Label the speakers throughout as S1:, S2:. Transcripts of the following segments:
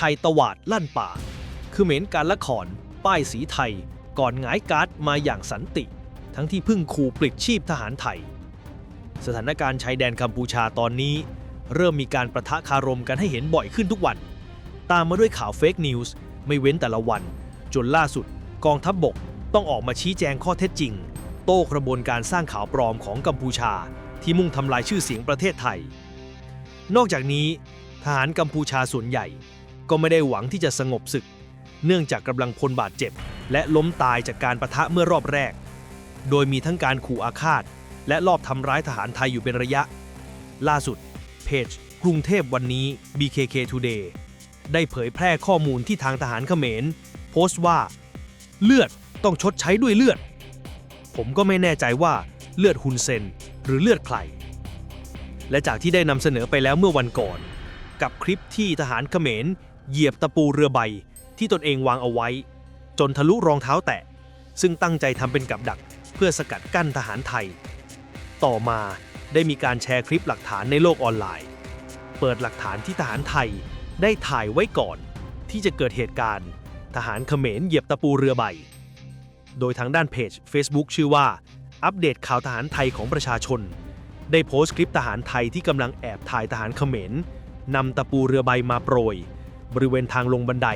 S1: ทยตวาดลั่นป่า คือเหม็นการละขอนป้ายสีไทย ก่อนหงายการ์ดมาอย่างสันติ ทั้งที่เพึ่งขู่ปลิดชีพทหารไทย สถานการณ์ชายแดนกัมพูชาตอนนี้ เริ่มมีการประทะคารมกันให้เห็นบ่อยขึ้นทุกวัน ตามมาด้วยข่าวเฟกนิวส์ไม่เว้นแต่ละวัน จนล่าสุด กองทัพบบกต้องออกมาชี้แจงข้อเท็จจริง โต้กระบวนการสร้างข่าวปลอมของกัมพูชา ที่มุ่งทำลายชื่อเสียงประเทศไทย นอกจากนี้ทหารกัมพูชาส่วนใหญ่ ก็ไม่ได้หวังที่จะสงบศึก เนื่องจากกำลังพลบาดเจ็บ และล้มตายจากการประทะเมื่อรอบแรก โดยมีทั้งการขู่อาฆาต และลอบทำร้ายทหารไทยอยู่เป็นระยะ ล่าสุด เพจ กรุงเทพวันนี้ BKK Today ได้เผยแพร่ข้อมูลที่ทางทหารเขมร โพสต์ว่า เลือดต้องชดใช้ด้วยเลือด ผมก็ไม่แน่ใจว่าเลือดฮุนเซน หรือเลือดใคร และจากที่ได้นำเสนอไปแล้วเมื่อวันก่อน กับคลิปที่ทหารเขมร เหยียบตะปูเรือใบที่ตนเองวางเอาไว้ จนทะลุรองเท้าแตะ ซึ่งตั้งใจทำเป็นกับดักเพื่อสกัดกั้นทหารไทย ต่อมาได้มีการแชร์คลิปหลักฐานในโลกออนไลน์ เปิดหลักฐานที่ทหารไทยได้ถ่ายไว้ก่อน ที่จะเกิดเหตุการณ์ ทหารเขมรเหยียบตะปูเรือใบ โดยทางด้านเพจ Facebook ชื่อว่า อัปเดตข่าวทหารไทยของประชาชน ได้โพสต์คลิปทหารไทยที่กำลังแอบถ่ายทหารเขมรนำตะปูเรือใบมาโปรย บริเวณทางลงบันได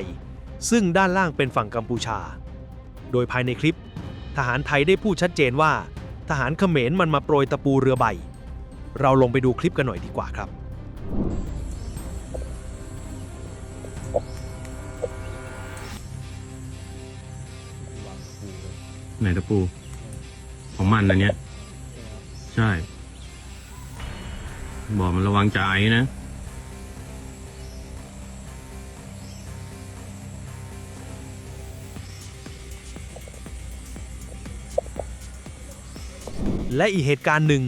S1: ซึ่งด้านล่างเป็นฝั่งกัมพูชา โดยภายในคลิป ทหารไทยได้พูดชัดเจนว่า ทหารเขมรมันมาโปรยตะปูเรือใบ เราลงไปดูคลิปกันหน่อยดีกว่าครับ
S2: ไหนตะปู ของมันอันเนี้ย ใช่ บอกมันระวังใจนะ
S1: และอีกเหตุการณ์หนึ่ง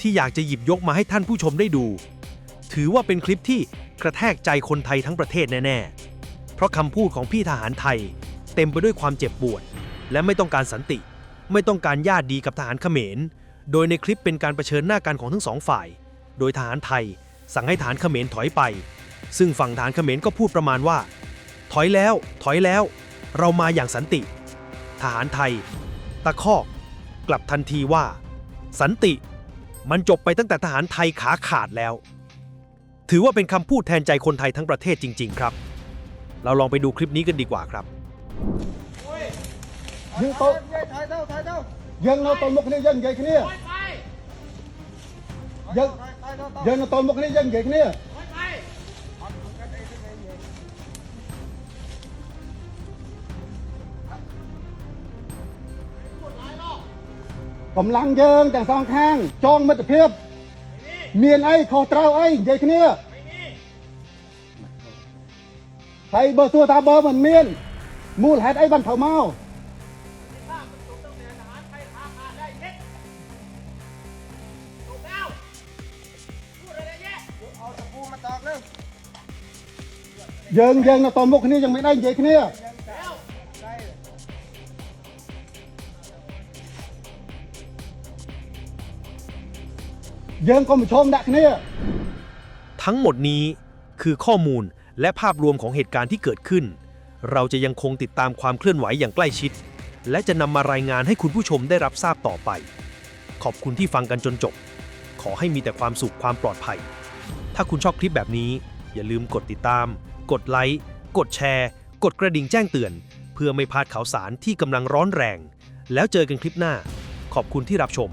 S1: ที่อยากจะหยิบยกมาให้ท่านผู้ชมได้ดู ถือว่าเป็นคลิปที่กระแทกใจคนไทยทั้งประเทศแน่ ๆ เพราะคำพูดของพี่ทหารไทย เต็มไปด้วยความเจ็บปวด และไม่ต้องการสันติ ไม่ต้องการญาติดีกับทหารเขมร โดยในคลิปเป็นการเผชิญหน้ากันของทั้งสองฝ่าย โดยทหารไทย สั่งให้ทหารเขมรถอยไป ซึ่งฝั่งทหารเขมรก็พูดประมาณว่า ถอยแล้ว ถอยแล้ว เรามาอย่างสันติ ทหารไทย ตะคอกกลับทันทีว่า สันติ มันจบไปตั้งแต่ทหารไทยขาขาดแล้ว ถือว่าเป็นคำพูดแทนใจคนไทยทั้งประเทศจริง ๆ ครับ เราลองไปดูคลิปนี้กันดีกว่าครับ
S3: ยิงโต
S4: ยิงเราตอนมุกนี้ยิงไงกันเนี่
S3: ยยิงยิง
S4: เราตอนมุกนี้ยิงไงกันเนี่
S3: ย ក
S4: ម្លាំងយើងទាំងសងខាងចងមិត្តភាព មានអីខុសត្រូវអីនិយាយគ្នាហើយបើទោះថាបើមិនមានមូលហេតុអីបានធ្វើមកយើងយើងនៅតមុខគ្នាយ៉ាងមិនអីនិយាយគ្នា យើងកុំប្រឈមដាក់គ្នា
S1: ทั้งหมดนี้คือข้อมูลและภาพรวมของเหตุการณ์ที่เกิดขึ้น เราจะยังคงติดตามความเคลื่อนไหวอย่างใกล้ชิด และจะนำมารายงานให้คุณผู้ชมได้รับทราบต่อไป ขอบคุณที่ฟังกันจนจบ ขอให้มีแต่ความสุขความปลอดภัย ถ้าคุณชอบคลิปแบบนี้ อย่าลืมกดติดตาม กดไลค์ กดแชร์ กดกระดิ่งแจ้งเตือน เพื่อไม่พลาดข่าวสารที่กำลังร้อนแรง แล้วเจอกันคลิปหน้า ขอบคุณที่รับชม